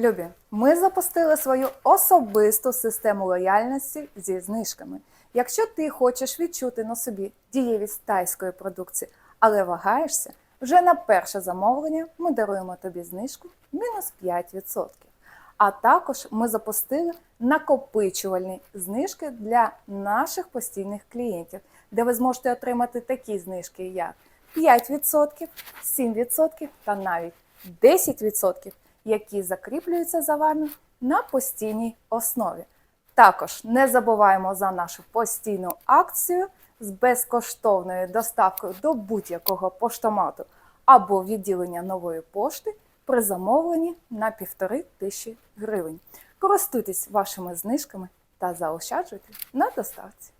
Любі, ми запустили свою особисту систему лояльності зі знижками. Якщо ти хочеш відчути на собі дієвість тайської продукції, але вагаєшся, вже на перше замовлення ми даруємо тобі знижку мінус 5%. А також ми запустили накопичувальні знижки для наших постійних клієнтів, де ви зможете отримати такі знижки, як 5%, 7% та навіть 10%, які закріплюються за вами на постійній основі. Також не забуваємо за нашу постійну акцію з безкоштовною доставкою до будь-якого поштомату або відділення нової пошти при замовленні на півтори тисячі гривень. Користуйтесь вашими знижками та заощаджуйте на доставці.